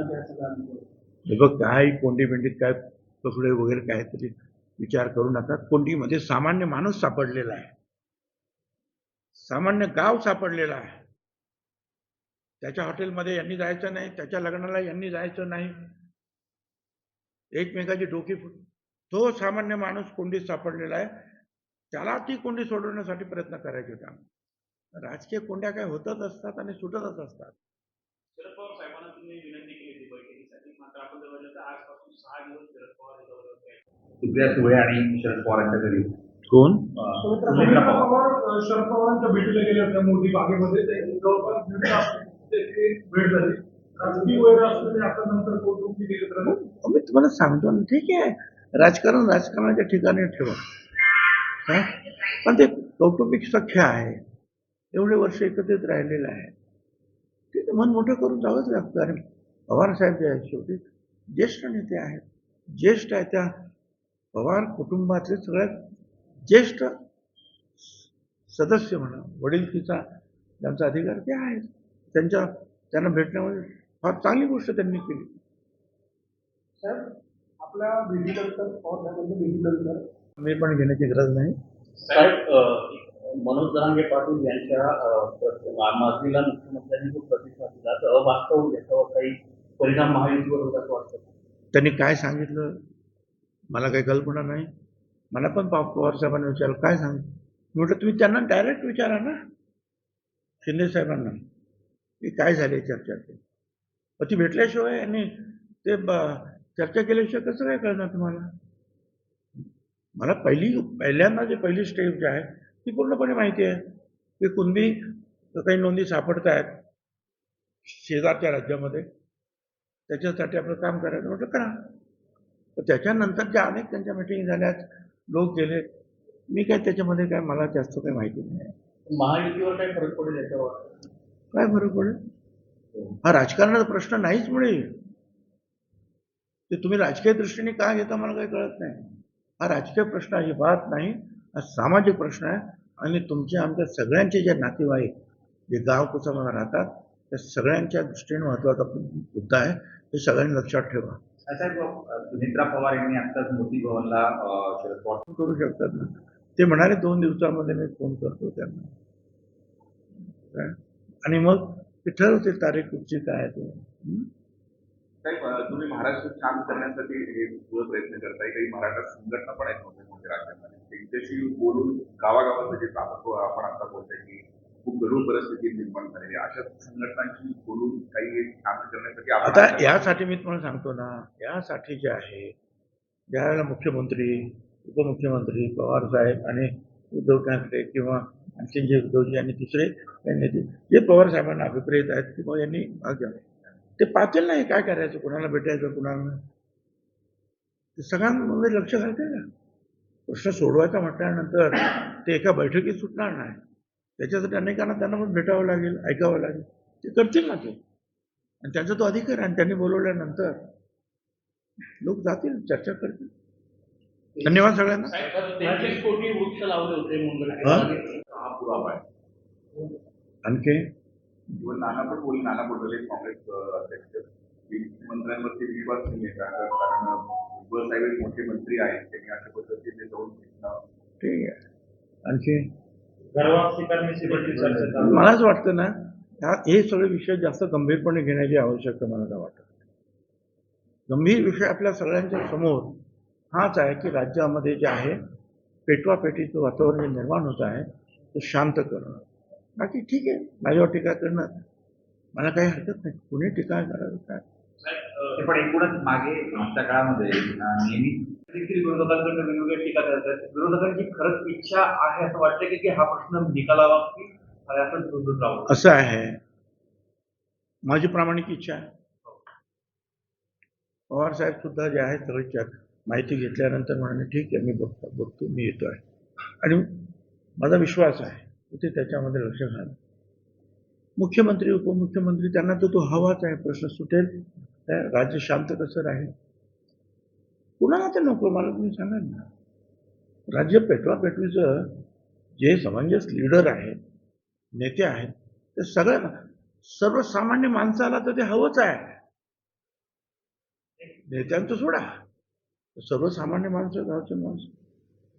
हे बघ काही कोंडी बिंडीत काय कपडे वगैरे काहीतरी विचार करू नका. कोंडीमध्ये सामान्य माणूस सापडलेला आहे. सामान्य गाव सापडलेला आहे. त्याच्या हॉटेलमध्ये यांनी जायचं नाही त्याच्या लग्नाला यांनी जायचं नाही. एकमेकाची डोकी फुट तो सामान्य माणूस कोंडीत सापडलेला आहे. त्याला ती कोंडी सोडवण्यासाठी प्रयत्न करायचे होते आम्ही. राजकीय कोंड्या काय होतच असतात आणि सुटतच असतात. शरद पवार साहेबांना तुम्ही विनंती सुप्रिया सुळे आणि शरद पवारांच्या घरी. कोण? सुमित्रा पवार. शरद पवारांच्या भेटीला गेले होत्या मोदी बागेमध्ये. ते जवळपास दीड तास त्याची भेट झाली. राजकीय वैर असलं ते आता नंतर कौटुंबिक एकत्र आले. मी तुम्हाला सांगतो ना ठीक आहे. राजकारण राजकारणाच्या ठिकाणी ठेवा. हा? पण ते कौटुंबिक सख्य आहे. एवढे वर्ष एकत्रित राहिलेलं आहे. ते मन मोठं करून जावंच लागतं. आणि पवार साहेब जे आहेत शेवटी ज्येष्ठ नेते आहेत. ज्येष्ठ आहे त्या पवार कुटुंबातले सगळ्यात ज्येष्ठ सदस्य म्हणा वडीलकीचा त्यांचा अधिकार ते आहे त्यांच्या त्यांना भेटण्यामध्ये फार चांगली गोष्ट त्यांनी केली. साहेब आपल्या भेटीनंतर पवार साहेबांच्या भेटीनंतर मी पण घेण्याची गरज नाही. साहेब मनोज जरांगे पाटील यांच्या मागणीला मुख्यमंत्र्यांनी जो प्रतिसाद दिला तर अवास्तव याच्यावर काही परिणाम महायुतीवर होत असं वाटतं. त्यांनी काय सांगितलं? मला काही कल्पना नाही. मला पण पा- पवार साहेबांनी विचारलं काय सांगितलं? म्हटलं तुम्ही त्यांना डायरेक्ट विचारा ना. शिंदे साहेबांना. की काय झाली चर्चा ते ती भेटल्याशिवाय आणि ते ब- चर्चा केल्याशिवाय कसं काय कळणार तुम्हाला? मला पहिली पहिल्यांदा जे पहिली स्टेप जी आहे ती पूर्णपणे माहिती आहे. की कुणबी काही नोंदी सापडत आहेत शेजारच्या राज्यामध्ये. त्याच्यासाठी आपलं काम करायचं म्हटलं करा. तर त्याच्यानंतर ज्या अनेक त्यांच्या मिटिंग झाल्यात लोक गेले मी काय त्याच्यामध्ये काय मला जास्त काही माहिती नाही. महायुतीवर काही फरक पडेल याच्यावर? काय फरक पडेल? हा राजकारणाचा प्रश्न नाहीच मुळे ते तुम्ही राजकीय दृष्टीने का घेता मला काही कळत नाही. हा राजकीय प्रश्न अजिबात नाही हा सामाजिक प्रश्न आहे. आणि तुमच्या आमच्या सगळ्यांचे जे नातेवाईक जे गाव कुसामध्ये राहतात त्या सगळ्यांच्या दृष्टीने महत्त्वाचा मुद्दा आहे. हे सगळ्यांनी लक्षात ठेवा. सुमित्रा पवार यांनी आत्ताच मोती भवनला फोन करू शकतात ना? ते म्हणाले दोन दिवसामध्ये मी फोन करतो त्यांना? आणि मग ते ठरवतील तारीख कुठची काय आहे ते? तुम्ही महाराष्ट्र शांत करण्यासाठी प्रयत्न करताय. काही मराठा संघटना पण आहेत मोठ्या मोठ्या राज्यामध्ये. त्यांच्याशी बोलून गावागावाचं जे ताबडतोब आपण आता बोलतोय की खूप गढूळ परिस्थिती निर्माण झालेली आहे. अशा संघटनांशी बोलून काही करण्यासाठी आपण आता यासाठी मी तुम्हाला सांगतो ना यासाठी जे आहे ज्या वेळेला मुख्यमंत्री उपमुख्यमंत्री पवार साहेब आणि उद्धव ठाकरे किंवा आणखी जे उद्धवजी आणि दुसरे नेते जे पवार साहेबांना अभिप्रेत आहेत किंवा यांनी भाग घ्यावे. ते पाहतील नाही काय करायचं कुणाला भेटायचं कुणाला. ते सगळ्यांमध्ये लक्ष घालतील ना. प्रश्न सोडवायचा म्हटल्यानंतर ते एका बैठकीत सुटणार नाही. त्याच्यासाठी अनेकांना त्यांना पण भेटावं लागेल ऐकावं लागेल. ते करतील ना ते. आणि त्यांचा तो अधिकार आहे आणि त्यांनी बोलवल्यानंतर लोक जातील चर्चा करतील. धन्यवाद सगळ्यांना. साहेब तेहतीस कोटी वृक्ष लावले होते हा? हा पुरावा आहे. आणखी? इव्हन नाना पण बोल नाना पटोले काँग्रेस अध्यक्ष. मंत्र्यांवरती विश्वास नाही आहे कारण भुजबळ साहेब मोठे मंत्री आहेत. त्यांनी अशा पद्धतीने जाऊन भेटणं ठीक आहे. आणखी? चर्चा मलाच वाटतं ना ह्या हे सगळे विषय जास्त गंभीरपणे घेण्याची आवश्यकता मला वाटत. गंभीर विषय आपल्या सगळ्यांच्या समोर हाच आहे की राज्यामध्ये जे आहे पेटवापेटीचं वातावरण जे निर्माण होत आहे ते शांत करणं. बाकी ठीक आहे माझ्यावर टीका करणं मला काही हरकत नाही. कुणी टीका करावी काय? पण एकूणच मागे आमच्या काळामध्ये नेहमी देखील विरोधकांकडे वेगवेगळ्या टीका करतात विरोधकांची खरंच इच्छा आहे असं वाटतं की की हा प्रश्न निकालावा की असं आहे. माझी प्रामाणिक इच्छा आहे. पवार साहेब सुद्धा जे आहे सगळी माहिती घेतल्यानंतर म्हणाले ठीक आहे मी बघतो बघतो मी येतो आहे आणि माझा विश्वास आहे की ते त्याच्यामध्ये लक्ष घाल मुख्यमंत्री उपमुख्यमंत्री त्यांना तर तो हवाच आहे प्रश्न सुटेल. राज्य शांत कसं राहील? कुणाला ते नको? मला तुम्ही सांगा ना. राज्य पेटवा पेटवीचं जे समंजस लीडर आहेत नेते आहेत ते सगळ्यांना सर्वसामान्य माणसाला तर ते हवंच आहे. नेत्यांचं सोडा. सर्वसामान्य माणसं गावचे माणसं.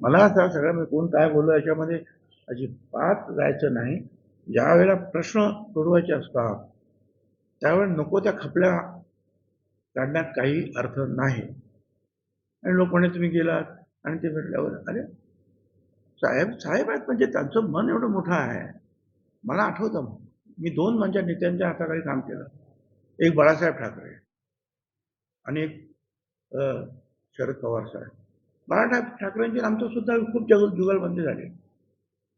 मला आता सगळं मी कोण काय बोललो याच्यामध्ये अजिबात जायचं नाही. ज्या वेळेला प्रश्न सोडवायचे असतात त्यावेळेला नको त्या खपल्या काढण्यात काही अर्थ नाही. आणि लोक म्हणे तुम्ही गेलात. आणि ते भेटल्यावर अरे साहेब साहेब आहेत म्हणजे त्यांचं मन एवढं मोठं आहे. मला आठवतं मी दोन म्हणजे माझ्या नेत्यांच्या हाताखाली काम केलं. एक बाळासाहेब ठाकरे आणि एक शरद पवार साहेब. बाळासाहेब ठाकरेंची आमचं सुद्धा खूप जग जुगलबंदी झाली.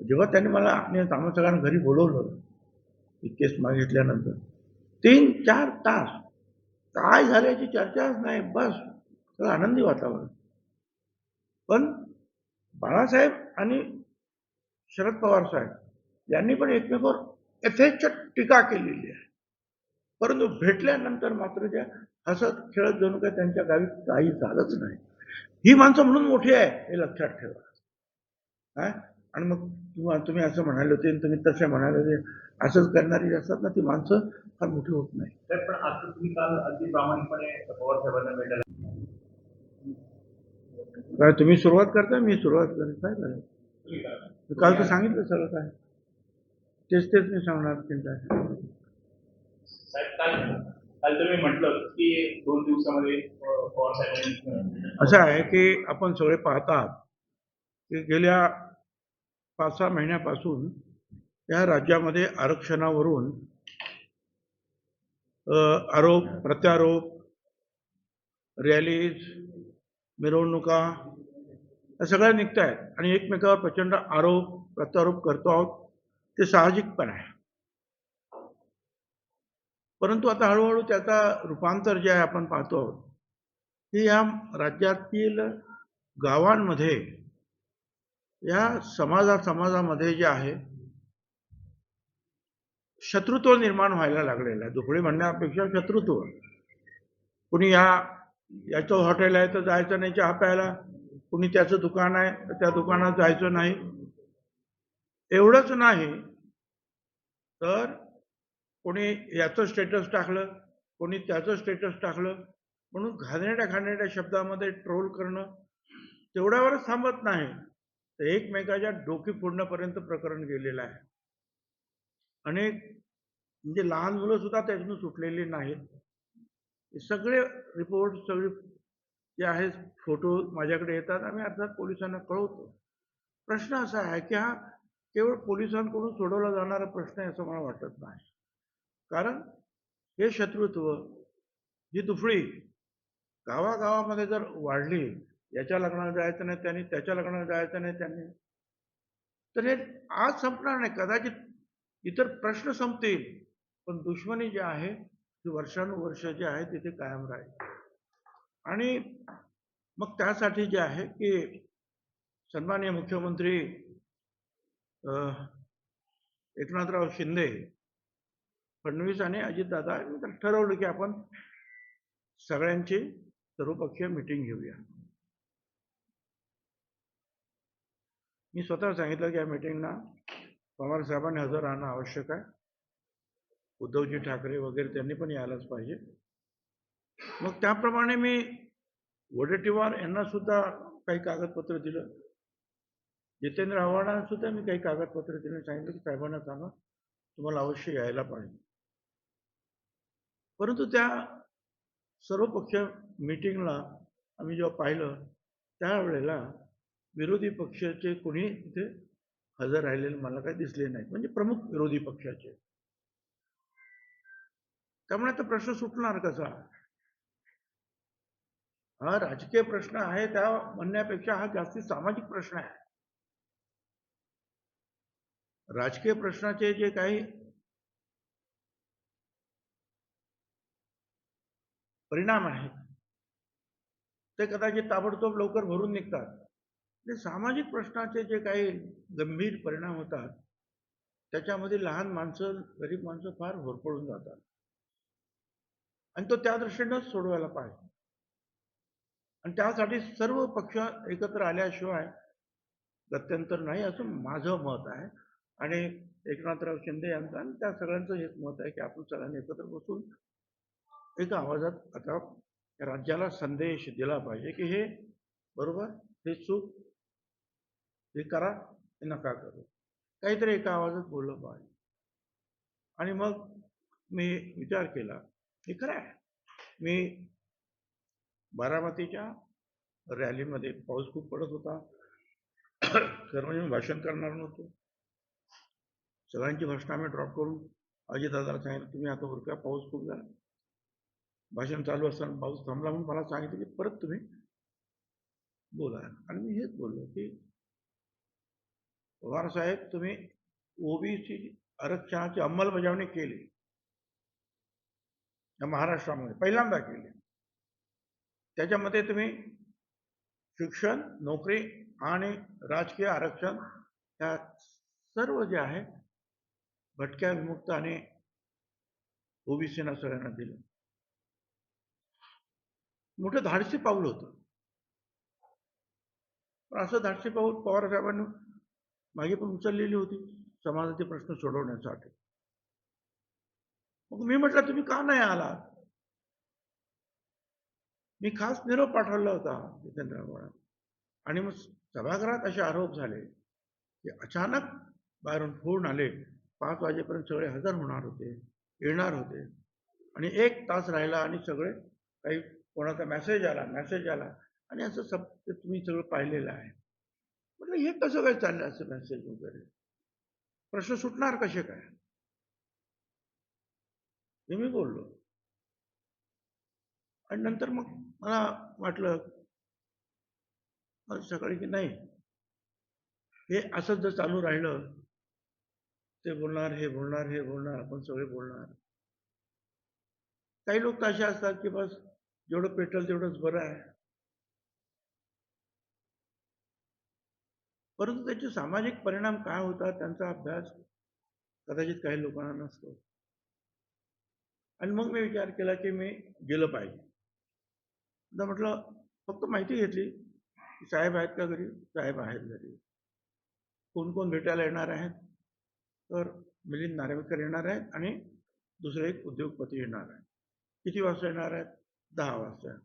जेव्हा त्यांनी मला आणि आम्हाला सगळ्यांना घरी बोलवलं केस मागितल्यानंतर तीन चार तास काय झाल्याची चर्चाच नाही. बस. सगळं आनंदी वातावरण. पण बाळासाहेब आणि शरद पवार साहेब यांनी पण एकमेकावर यथेच्छ टीका केलेली आहे. परंतु भेटल्यानंतर मात्र त्या हसत खेळत जणू काय त्यांच्या गावी काही झालंच नाही. ही माणसं म्हणून मोठी आहे हे लक्षात ठेवा. हा? आणि मग किंवा तुम्ही असं म्हणाले होते आणि तुम्ही तसे म्हणाले होते असंच करणारी असतात ना ती माणसं फार मोठी होत नाही. पण आता तुम्ही काल अगदी प्रामाणिकपणे पवार साहेबांना भेटायला काय तुम्ही सुरुवात करता मी सुरुवात करेन. काय करायचं? काल तर सांगितलं सगळं काय. तेच तेच मी सांगणार चिंता असं आहे की आपण सगळे पाहतात की गेल्या पाच सहा महिन्यापासून या राज्यामध्ये आरक्षणावरून आरोप प्रत्यारोप रॅलीज मिरवणुका या सगळ्या निघत आहेत आणि एकमेकावर प्रचंड आरोप प्रत्यारोप करतो आहोत. ते साहजिक पण आहे. परंतु आता हळूहळू त्याचा रूपांतर जे आहे आपण पाहतो आहोत ते या राज्यातील गावांमध्ये या समाजा समाजामध्ये जे आहे शत्रुत्व निर्माण व्हायला लागलेलं आहे. दुखळे म्हणण्यापेक्षा शत्रुत्व. कुणी या याचं हॉटेल आहे तर जायचं नाही चहा प्यायला. कुणी त्याचं दुकान आहे तर त्या दुकानात जायचं नाही. एवढंच नाही. तर कोणी याचं स्टेटस टाकलं कोणी त्याचं स्टेटस टाकलं म्हणून घाणेरड्या घाणेरड्या शब्दामध्ये ट्रोल करणं तेवढ्यावरच थांबत नाही. तर एकमेकाच्या डोकी फोडण्यापर्यंत प्रकरण गेलेलं आहे. अनेक म्हणजे लहान मुलं सुद्धा त्यातून सुटलेली नाहीत. हे सगळे रिपोर्ट सगळे जे आहेत फोटो माझ्याकडे येतात. आम्ही अर्थात पोलिसांना कळवतो. प्रश्न असा आहे की हा केवळ पोलिसांकडून सोडवला जाणारा प्रश्न आहे असं मला वाटत नाही. कारण हे शत्रुत्व ही दुफळी गावागावामध्ये जर वाढली याच्या लग्नाला जायचं नाही त्यांनी त्याच्या लग्नाला जायचं नाही त्यांनी तर हे आज संपणार नाही. कदाचित इतर प्रश्न संपतील पण दुश्मनी जी आहे वर्षानुवर्ष जे आहे तिथे कायम राहील. आणि मग त्यासाठी जे आहे की सन्माननीय मुख्यमंत्री एकनाथराव शिंदे फडणवीस आणि अजितदादा यांनी तर ठरवलं की आपण सगळ्यांची सर्वपक्षीय मिटिंग घेऊया. मी स्वतः सांगितलं की या मिटिंगला पवार साहेबांनी हजर राहणं आवश्यक आहे. उद्धवजी ठाकरे वगैरे त्यांनी पण यायलाच पाहिजे. मग त्याप्रमाणे मी वडेट्टीवार यांना सुद्धा काही कागदपत्र दिलं. जितेंद्र आव्हाडांना सुद्धा मी काही कागदपत्र दिलं. सांगितलं की साहेबांना सांगा तुम्हाला अवश्य यायला पाहिजे. परंतु त्या सर्वपक्ष मीटिंगला आम्ही जेव्हा पाहिलं त्यावेळेला विरोधी पक्षाचे कोणी तिथे हजर राहिलेले मला काही दिसले नाही. म्हणजे प्रमुख विरोधी पक्षाचे. त्यामुळे तो प्रश्न सुटणार कसा? हा राजकीय प्रश्न आहे त्या म्हणण्यापेक्षा हा जास्ती सामाजिक प्रश्न आहे. राजकीय प्रश्नाचे जे काही परिणाम आहेत ते कदाचित ताबडतोब लवकर भरून निघतात. ते सामाजिक प्रश्नाचे जे काही गंभीर परिणाम होतात त्याच्यामध्ये लहान माणसं गरीब माणसं फार होरपळून जातात. आणि तो त्या दृष्टीनं सोडवायला पाहिजे. आणि त्यासाठी सर्व पक्ष एकत्र आल्याशिवाय गत्यंतर नाही असं माझं मत आहे. आणि एकनाथराव शिंदे यांचं आणि त्या सगळ्यांचं हेच मत आहे की आपण सगळ्यांनी एकत्र बसून एका आवाजात आता राज्याला संदेश दिला पाहिजे की हे बरोबर हे चूक हे करा हे नका करू. काहीतरी एका आवाजात बोललं पाहिजे. आणि मग मी विचार केला हे खरं आहे. मी बारामतीच्या रॅलीमध्ये पाऊस खूप पडत होता. खरं म्हणजे मी भाषण करणार नव्हतो. सगळ्यांची भाषणं आम्ही ड्रॉप करून अजितदादाला सांगितलं तुम्ही आता उरका पाऊस खूप झाला. भाषण चालू असताना पाऊस थांबला म्हणून मला सांगितलं की परत तुम्ही बोला. आणि मी हेच बोललो की पवार साहेब तुम्ही ओबीसी आरक्षणाची अंमलबजावणी केली. या महाराष्ट्रामध्ये पहिल्यांदा केली. त्याच्यामध्ये तुम्ही शिक्षण नोकरी आणि राजकीय आरक्षण या सर्व जे आहे भटक्या विमुक्त आणि ओबीसीना सगळ्यांना दिलं. मोठं धाडसी पाऊल होतं. पण असं धाडसी पाऊल पवार साहेबांनी मागे पण उचललेली होती समाजाचे प्रश्न सोडवण्यासाठी. मग मी म्हटलं तुम्ही का नाही आला मी खास निरोप पाठवला होता जितेंद्र आव्हाड आणि मग सभागृहात असे आरोप झाले की अचानक बाहेरून फोन आले. पाच वाजेपर्यंत सगळे हजर होणार होते येणार होते. आणि एक तास राहिला आणि सगळे काही कोणाचा मेसेज आला मेसेज आला. आणि असं सब तुम्ही सगळं पाहिलेलं आहे. म्हटलं हे कसं काय चाललं असं मेसेज वगैरे? प्रश्न सुटणार कसे काय? हे मी बोललो. आणि नंतर मग मला वाटलं सकाळी की नाही हे असंच जर चालू राहिलं ते बोलणार हे बोलणार हे बोलणार आपण सगळे बोलणार. काही लोक तर असे असतात की बस जेवढं पेट्रोल तेवढंच बरं आहे. परंतु त्याचे सामाजिक परिणाम काय होतात त्यांचा अभ्यास कदाचित काही लोकांना नसतो. आणि मग मी विचार केला की मी गेलं पाहिजे. आता म्हटलं फक्त माहिती घेतली साहेब आहेत का घरी? साहेब आहेत घरी. कोण कोण भेटायला येणार आहेत? तर मिलिंद नार्वेकर येणार आहेत आणि दुसरे एक उद्योगपती येणार आहेत. किती वाजता येणार आहेत? दहा वाजता.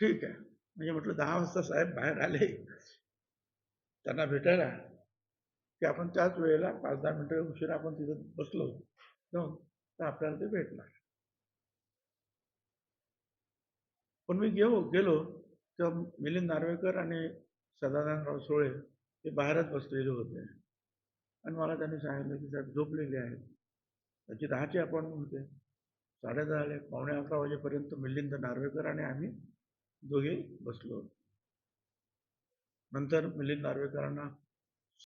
ठीक आहे. म्हणजे म्हटलं दहा वाजता साहेब बाहेर आले. त्यांना भेटायला. की आपण त्याच वेळेला पाच दहा मिनटं उशिरा आपण तिथं बसलो जाऊन तर आपल्याला ते भेटणार. पण मी गेलो गेलो तेव्हा मिलिंद नार्वेकर आणि सदानंदराव सोळे हे बाहेरच बसलेले होते. आणि मला त्यांनी सांगितलं की साहेब झोपलेले आहेत. त्याची दहाची अपॉइंटमेंट होते. साडे पावणे अकरा वाजेपर्यंत मिलिंद नार्वेकर आणि आम्ही दोघे बसलो. नंतर मिलिंद नार्वेकरांना